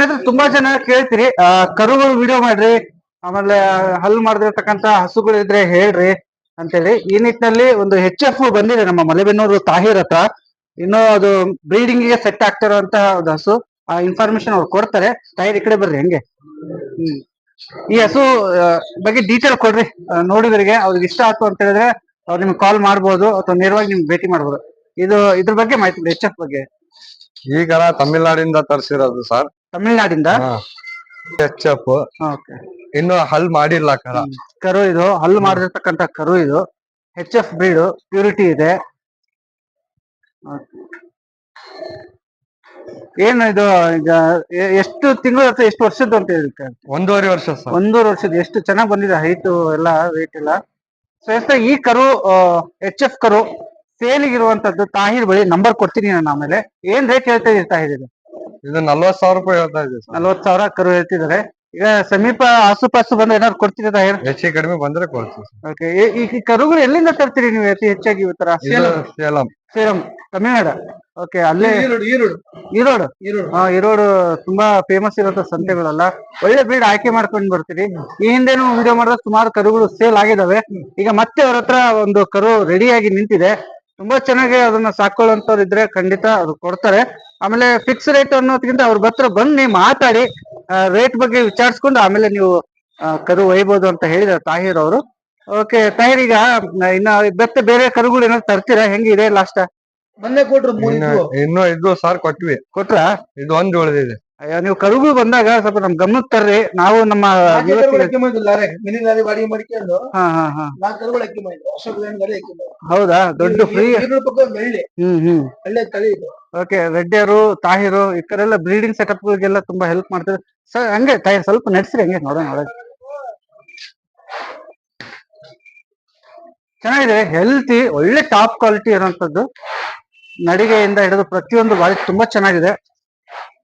ಸ್ನೇಹಿತರೆ, ತುಂಬಾ ಜನ ಕೇಳ್ತೀರಿ. ಕರುಗಳು ವಿಡಿಯೋ ಮಾಡ್ರಿ, ಆಮೇಲೆ ಹಲ್ಲು ಮಾಡದಿರ್ತಕ್ಕಂತ ಹಸುಗಳಿದ್ರೆ ಹೇಳ್ರಿ ಅಂತೇಳಿ. ಈ ನಿಟ್ಟಿನಲ್ಲಿ ಒಂದು ಹೆಚ್ ಎಫ್ ಬಂದಿದೆ ನಮ್ಮ ಮಲೆಬೆನ್ನೂರು ತಾಹಿರ್ ಹತ್ರ. ಇನ್ನು ಅದು ಬ್ರೀಡಿಂಗ್ಗೆ ಸೆಟ್ ಆಗ್ತಿರೋಂತ ಒಂದು ಹಸು. ಆ ಇನ್ಫಾರ್ಮೇಶನ್ ಅವ್ರು ಕೊಡ್ತಾರೆ. ತಾಯಿರ್ ಈ ಕಡೆ ಬರ್ರಿ, ಹೆಂಗೆ. ಈ ಹಸು ಬಗ್ಗೆ ಡೀಟೇಲ್ ಕೊಡ್ರಿ. ನೋಡಿದ್ರಿಗೆ ಅವ್ರಿಗೆ ಇಷ್ಟ ಆಯ್ತು ಅಂತ ಹೇಳಿದ್ರೆ ಅವ್ರು ನಿಮ್ಗೆ ಕಾಲ್ ಮಾಡ್ಬೋದು ಅಥವಾ ನೇರವಾಗಿ ನಿಮ್ಗೆ ಭೇಟಿ ಮಾಡ್ಬೋದು. ಇದು ಇದ್ರ ಬಗ್ಗೆ ಮಾಹಿತಿ ಎಚ್ ಎಫ್ ಬಗ್ಗೆ. ಈಗ ತಮಿಳ್ನಾಡಿಂದ ತರ್ಸಿರೋದು ಸರ್. ತಮಿಳ್ನಾಡಿಂದ? H F okay. ಇನ್ನು ಹಲ್ ಮಾಡಿಲ್ಲ ಕರ. ಕರು ಇದು ಹಲ್ಲು ಮಾಡಿರ್ತಕ್ಕಂತ ಕರು ಇದು. ಹೆಚ್ ಎಫ್ ಬ್ರೀಡು ಪ್ಯೂರಿಟಿ ಇದೆ. ಏನು ಇದು ಈಗ ಎ- ಎಷ್ಟು ತಿಂಗಳು ಅಥವಾ ಎಷ್ಟು ವರ್ಷದ್ದು ಅಂತ ಹೇಳುತ್ತೆ? ಒಂದೂವರೆ ವರ್ಷ ಸರ್. ಒಂದೂವರೆ ವರ್ಷದ ಎಷ್ಟು ಚೆನ್ನಾಗಿ ಬಂದಿದೆ ಹೈಟ್ ಎಲ್ಲ ವೇಟ್ ಎಲ್ಲ. ಸೊ ಎಷ್ಟ ಈ ಕರು ಎಚ್ ಎಫ್ ಕರು ಸೇಲಿಗಿರುವಂತದ್ದು ತಾಹಿರ್ ಬಳಿ ನಂಬರ್ ಕೊಡ್ತೀನಿ ನಾನು ಆಮೇಲೆ. ಏನ್ ರೇಟ್ ಹೇಳ್ತಾ ಇದೀರಿ ತಾಹಿರ್ ಇದು? ಇದು ನಲ್ವತ್ ಸಾವಿರ ರೂಪಾಯಿ ಹೇಳ್ತಾ ಸರ್. ನಲ್ವತ್ ಸಾವಿರ ಕರು ಹೇಳ್ತಿದ್ದಾರೆ. ಈಗ ಸಮೀಪ ಆಸುಪಾಸು ಬಂದ್ರೆ ಏನಾದ್ರು ಕೊಡ್ತೀರಾ ತಾಯರ್ ಹೆಚ್ಚು ಕಡಿಮೆ ಬಂದ್ರೆ ಕೊಡ್ತೀವಿ sir. ಓಕೆ ಈ ಈ ಕರುಗಳು ಎಲ್ಲಿಂದ ತರ್ತೀರಿ ನೀವು ಅತಿ ಹೆಚ್ಚಾಗಿ ಇವತ್ತರ ಇದು ಸೇಲಂ? ಸೇಲಂ. ತಮಿಳ್ನಾಡು. ಓಕೆ ಅಲ್ಲೇ ಈರೋಡು ಹಾ ಈರೋಡು ತುಂಬಾ ಫೇಮಸ್ ಇರೋ ಸಂತೆಗಳಲ್ಲ. ಒಳ್ಳೆ ಬ್ರೀಡ್ ಆಯ್ಕೆ ಮಾಡ್ಕೊಂಡು ಬರ್ತೀರಿ. ಈ ಹಿಂದೆನು ವಿಡಿಯೋ ಮಾಡಿದ್ರೆ ಸುಮಾರು ಕರುಗಳು ಸೇಲ್ ಆಗಿದಾವೆ. ಈಗ ಮತ್ತೆ ಅವ್ರ ಹತ್ರ ಒಂದು ಕರು ರೆಡಿಯಾಗಿ ನಿಂತಿದೆ. ತುಂಬಾ ಚೆನ್ನಾಗಿ ಅದನ್ನ ಸಾಕೊಳ್ಳುವಂತವ್ರು ಇದ್ರೆ ಖಂಡಿತ ಅದು ಕೊಡ್ತಾರೆ. ಆಮೇಲೆ ಫಿಕ್ಸ್ ರೇಟ್ ಅನ್ನೋದ್ಕಿಂತ ಅವ್ರ ಹತ್ರ ಬನ್ನಿ ಮಾತಾಡಿ ರೇಟ್ ಬಗ್ಗೆ ವಿಚಾರಿಸ್ಕೊಂಡು ಆಮೇಲೆ ನೀವು ಕರು ಒಯ್ಬೋದು ಅಂತ ಹೇಳಿದಾರೆ ತಾಹಿರ್ ಅವರು ಓಕೆ ತಾಹಿರ್ ಈಗ ಇನ್ನ ಮತ್ತೆ ಬೇರೆ ಕರುಗಳು ಏನಾದ್ರು ತರ್ತೀರಾ? ಹೆಂಗಿದೆ ಲಾಸ್ಟ್ ಮೊನ್ನೆ ಕೊಟ್ರು ಇನ್ನೂ ಇನ್ನು ಇದು ಸರ್ ಕೊಟ್ವಿ. ಕೊಟ್ರಾ? ಇದು ಒಂದ್ ಉಳಿದಿದೆ ಅಯ್ಯೋ ನೀವು ಕರುಗು ಬಂದಾಗ ಸ್ವಲ್ಪ ನಮ್ ಗಮನಕ್ಕೆ ತರ್ರಿ. ನಾವು ನಮ್ಮ ನಾಲ್ಕು ಕರುಗಳು viewers ಗೆ- ಅಕ್ಕಿ ಮಾಡಿದ್ರು ಲಾರಿ ಮಿನಿ ಲಾರಿ ಬಾಡಿಗೆ ಮಾಡ್ಕೊಂಡು ಹಾ ಹಾ ಹಾ. ನಾಲ್ಕು ಕರುಗಳು ಅಕ್ಕಿ ಮಾಡಿದ್ರು ಅಶೋಕ್ ಲೇನ್ ಗಾಡಿ ಅಕ್ಕಿ ಮಾಡಿದ್ರು ಹೌದಾ? ದೊಡ್ಡ ಫ್ರೀ ಈರುಳ್ಳಿ ಪಕ್ಕ ಒಂದು ಹಳ್ಳಿ ಹ್ಮ್ ಹ್ಮ್. ಹಳ್ಳಿ ತಳಿ ಇದು. ಓಕೆ ರೆಡ್ಡಿಯರು ತಾಹಿರು ಈ ಕಡೆ ಎಲ್ಲ ಬ್ರೀಡಿಂಗ್ ಸೆಟಪ್ ಗಳಿಗೆಲ್ಲ ತುಂಬಾ ಹೆಲ್ಪ್ ಮಾಡ್ತಾರೆ ಸರ್ ಹಂಗೆ ತಾಯಿ ಸ್ವಲ್ಪ ನಡೆಸ್ರಿ ಹಂಗೆ ನೋಡೋಣ ನೋಡೋಣ. ಚೆನ್ನಾಗಿದೆ ಹೆಲ್ತಿ ಒಳ್ಳೆ ಟಾಪ್ ಕ್ವಾಲಿಟಿ ಇರೋಂಥದ್ದು ನಡಿಗೆಯಿಂದ ಹಿಡಿದು ಪ್ರತಿಯೊಂದು ಬಾಡಿ ತುಂಬಾ ಚೆನ್ನಾಗಿದೆ.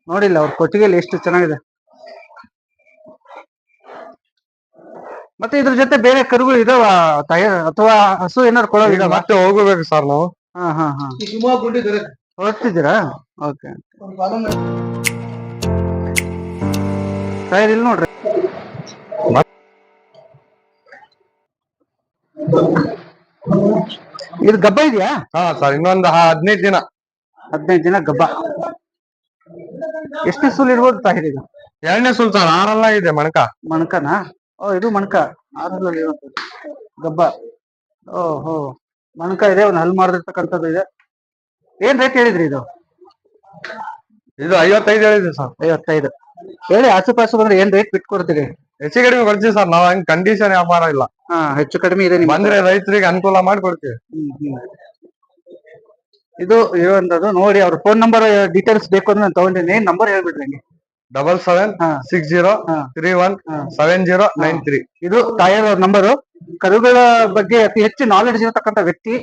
ನೋಡಿಲ್ಲ ಅವ್ರ ಕೊಟ್ಟಿಗೆಯಲ್ಲಿ ಎಷ್ಟು ಚೆನ್ನಾಗಿದೆ. ಮತ್ತೆ ಇದ್ರ ಜೊತೆ ಬೇರೆ ಕರುಗಳು ಇದಾವ ತಾಯಿ ಅಥವಾ ಹಸು ಏನಾರು ಕೊಡೋ ಈಗ ಇದಾವ? ಮತ್ತೆ ಹೋಗ್ಬೇಕು ಸರ್ ನಾವು. ಹಾ ಹಾ ಹಾ. ಹೊರಡ್ತಿದ್ದೀರಾ ಓಕೆ. ಇಲ್ಲಿ ನೋಡ್ರಿ. ಇದು ಗಬ್ಬ ಇದೆಯಾ? ಹಾ ಸರ್ ಇನ್ನೊಂದು ಹದಿನೈದು ದಿನ. ಹದಿನೈದು ದಿನ ಗಬ್ಬ. ಎಷ್ಟು ಸುಲ್ ಇರ್ಬೋದು ತಾಹಿರ್ ಇದು? ಎರಡನೇ ಸುಲ್ ಸರ್ ಆರೆಲ್ಲ ಇದೆ ಮಣಕ? ಮಣಕನಾ? ಓ ಇದು ಮಣಕ. ಆರಲ್ಲಿ ಇರುವಂತದ್ದು ಗಬ್ಬ. ಓ ಹೋ ಮಣಕ ಇದೆ ಒಂದು ಹಲ್ ಮಾಡಿರ್ತಕ್ಕಂಥದ್ದು ಇದೆ. ಏನ್ ರೇಟ್ ಹೇಳಿದ್ರಿ ಇದು? ಇದು ಐವತ್ತೈದು ಹೇಳಿದ್ರಿ ಸರ್. ಐವತ್ತೈದು. ಹೇಳಿ ಆಸುಪಾಸು ಬಂದ್ರೆ ಏನ್ ರೇಟ್ ಬಿಟ್ಕೊಡ್ತೀರಿ ಹೆಚ್ಚು ಕಡಿಮೆ ಕೊಡ್ತೀವಿ ಸರ್ ನಾವ್ ಹಂಗ್ ಕಂಡೀಷನ್ ವ್ಯಾಪಾರ ಇಲ್ಲ. ಹಾ ಹೆಚ್ಚು ಕಡಿಮೆ ಇದೆ ನಿಮ್ಗೆ. ಬಂದ್ರೆ ರೈತರಿಗೆ ಅನುಕೂಲ ಮಾಡಿ ಕೊಡ್ತೀವಿ ಹ್ಮ್, ಹ್ಮ್. ಇದು ಇರುವಂತದ್ದು ನೋಡಿ ಅವ್ರ ಫೋನ್ ನಂಬರ್ ಡೀಟೇಲ್ಸ್ ಬೇಕು ಅಂದ್ರೆ ನಾನು ತಗೊಂಡಿನಿ. ನಂಬರ್ ಹೇಳ್ಬಿಡ್ರಿ ನಂಗೆ double seven. Six zero. Three one. Seven zero nine three ಇದು ತಾಯರ್ ನಂಬರು ಕರುಗಳ ಬಗ್ಗೆ ಅತಿ ಹೆಚ್ಚು ನಾಲೆಡ್ಜ್ ಇರತಕ್ಕಂತ ವ್ಯಕ್ತಿ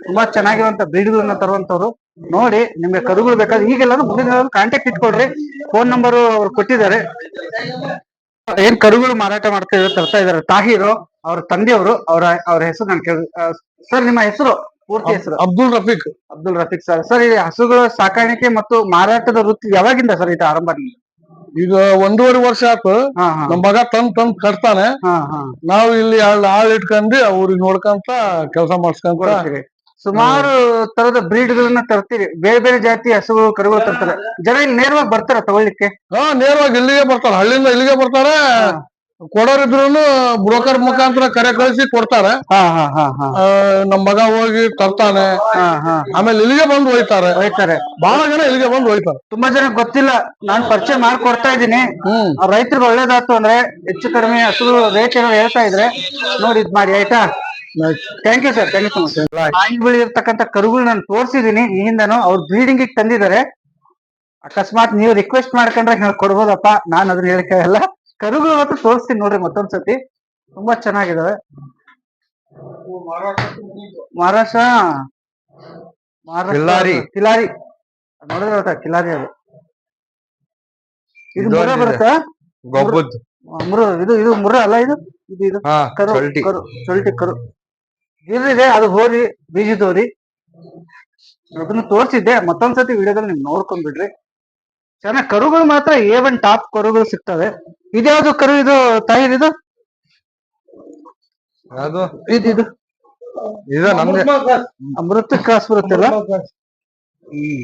ತುಂಬಾ ಚೆನ್ನಾಗಿರುವಂತ ಬ್ರೀಡ್ಗಳನ್ನ ತರುವಂತವ್ರು ನೋಡಿ ನಿಮ್ಗೆ ಕರುಗಳು ಬೇಕಾದ್ರೆ ಈಗೆಲ್ಲ ಮುಂದಿನ ಕಾಂಟ್ಯಾಕ್ಟ್ ಇಟ್ಕೊಡ್ರಿ ಫೋನ್ ನಂಬರ್ ಅವ್ರು ಕೊಟ್ಟಿದ್ದಾರೆ. ಏನ್ ಕರುಗಳು ಮಾರಾಟ ಮಾಡ್ತಾ ಇದ್ದಾರೆ ತರ್ತಾ ಇದಾರೆ ತಾಹಿರು ಅವ್ರ ತಂದೆಯವರು ಅವರ ಅವ್ರ ಹೆಸರು ನಾನು ಕೇಳಿ ಸರ್ ನಿಮ್ಮ ಹೆಸರು? ಪೂರ್ತಿ ಹೆಸರು. ಅಬ್ದುಲ್ ರಫೀಕ್. ಅಬ್ದುಲ್ ರಫೀಕ್ ಸರ್. ಸರ್ ಈ ಹಸುಗಳ ಸಾಕಾಣಿಕೆ ಮತ್ತು ಮಾರಾಟದ ವೃತ್ತಿ ಯಾವಾಗಿಂದ ಸರ್ ಇದು ಆರಂಭ? ಈಗ ಒಂದೂವರೆ ವರ್ಷ ಆಯ್ತು ಹಾ ಹಾ. ನಮ್ ಮಗ ತಂದ್ ತಂದ್ ಕಟ್ತಾನೆ. ಹಾ ಹಾ. ನಾವು ಇಲ್ಲಿ ಆಳ್ ಆಳ್ ಇಟ್ಕೊಂಡಿ ಅವ್ರಿಗೆ ನೋಡ್ಕೊಂತ ಕೆಲಸ ಮಾಡ್ಸ್ಕೊಂತ ಕೊಡ್ತೀರಿ. ಸುಮಾರು ತರದ ಬ್ರೀಡ್ ಗಳನ್ನ ತರ್ತೀರಿ. ಬೇರೆ ಬೇರೆ ಜಾತಿ ಹಸುಗಳು ಕರುಗಳು ತರ್ತಾರೆ. ಜನ ಇಲ್ಲಿ ನೇರವಾಗಿ ಬರ್ತಾರ ತಗೊಳ್ಳಿಕ್ಕೆ ಹಾ ನೇರವಾಗಿ ಇಲ್ಲಿಗೆ ಬರ್ತಾರ. ಹಳ್ಳಿಯಿಂದ ಇಲ್ಲಿಗೆ ಬರ್ತಾರೆ. ಕೊಡೋರಿದ್ರು ಬ್ರೋಕರ್ ಮುಖಾಂತರ ಕರೆ ಕಳಿಸಿ ಕೊಡ್ತಾರೆ. ಹಾ ಹಾ ಹಾ ಹಾ. ಆ, ನಮ್ ಮಗ ಹೋಗಿ ತರ್ತಾನೆ. ಹಾ ಹಾ. ಆಮೇಲೆ ಇಲ್ಲಿಗೆ ಬಂದು ಹೋಯ್ತಾರೆ ಹೋಯ್ತಾರೆ ಬಹಳ ಜನ ಇಲ್ಲಿಗೆ ಬಂದು ಹೋಯ್ತಾರೆ ತುಂಬಾ ಜನ ಗೊತ್ತಿಲ್ಲ. ನಾನ್ ಪರಿಚಯ ಮಾಡ್ಕೊಡ್ತಾ ಇದ್ದೀನಿ. ರೈತರಿಗೆ ಒಳ್ಳೇದಾಯ್ತು ಅಂದ್ರೆ ಹೆಚ್ಚು ಕಡಿಮೆ ಹಸು ರೇಟ್ ಏನೋ ಹೇಳ್ತಾ ಇದ್ರೆ ನೋಡಿ ಇದ್ ಮಾಡಿ ಆಯ್ತಾ? Thank you sir thank you so much ನಾಯಿ ಬಳಿ ಇರ್ತಕ್ಕಂಥ ಕರುಗಳು ನಾನು ತೋರಿಸಿದೀನಿ ಈ ಅವ್ರ ಅವ್ರು ಬ್ರೀಡಿಂಗ್ ತಂದಿದ್ದಾರೆ. ಅಕಸ್ಮಾತ್ ನೀವು ರಿಕ್ವೆಸ್ಟ್ ಮಾಡ್ಕೊಂಡ್ರೆ ಕೊಡ್ಬೋದಪ್ಪ. ನಾನು ಅದನ್ನ ಹೇಳಕ್ಕೆ ಎಲ್ಲ ಕರುಗಳು ಮಾತ್ರ ತೋರಿಸ್ತೀನಿ ನೋಡ್ರಿ ಮತ್ತೊಂದ್ಸತಿ. ತುಂಬಾ ಚೆನ್ನಾಗಿದಾವೆ. ಮಹಾರಾಷ್ಟ್ರ ಕಿಲ್ಲಾರಿ. ಕಿಲಾರಿ ನೋಡಿದ್ರೆ ಗೊತ್ತಾ ಕಿಲಾರಿ ಅದು. ಇದು ಮುರ. ಬರುತ್ತಾ? ಗೊಬ್ಬದ್. ಮುರ ಇದು ಇದು ಮುರ ಅಲ್ಲ ಇದು? ಇದು ಇದು. ಕರು ಕರು ಚೊಲ್ಟಿ ಕರು. ಇಲ್ಲಿದೆ ಅದು ಹೋರಿ ಬೀಜದ ಹೋರಿ ಅದನ್ನ ತೋರಿಸಿದ್ದೆ. ಮತ್ತೊಂದ್ಸತಿ ವಿಡಿಯೋದಲ್ಲಿ ನೀವು ನೋಡ್ಕೊಂಡ್ ಬಿಡ್ರಿ. ಚೆನ್ನಾಗ್ ಕರುಗಳು ಮಾತ್ರ ಎ ಒನ್ ಟಾಪ್ ಕರುಗಳು ಸಿಗ್ತವೆ. ಇದ್ಯಾವ್ದು ಕರು ಇದು ತಾಯಿ ಇದು? ಅದು ಇದು ಇದು. ಇದ ನಮ್ಗೆ ಅಮೃತ ಕಾಸ್ ಬರುತ್ತಲ್ಲ? ಹ್ಮ್.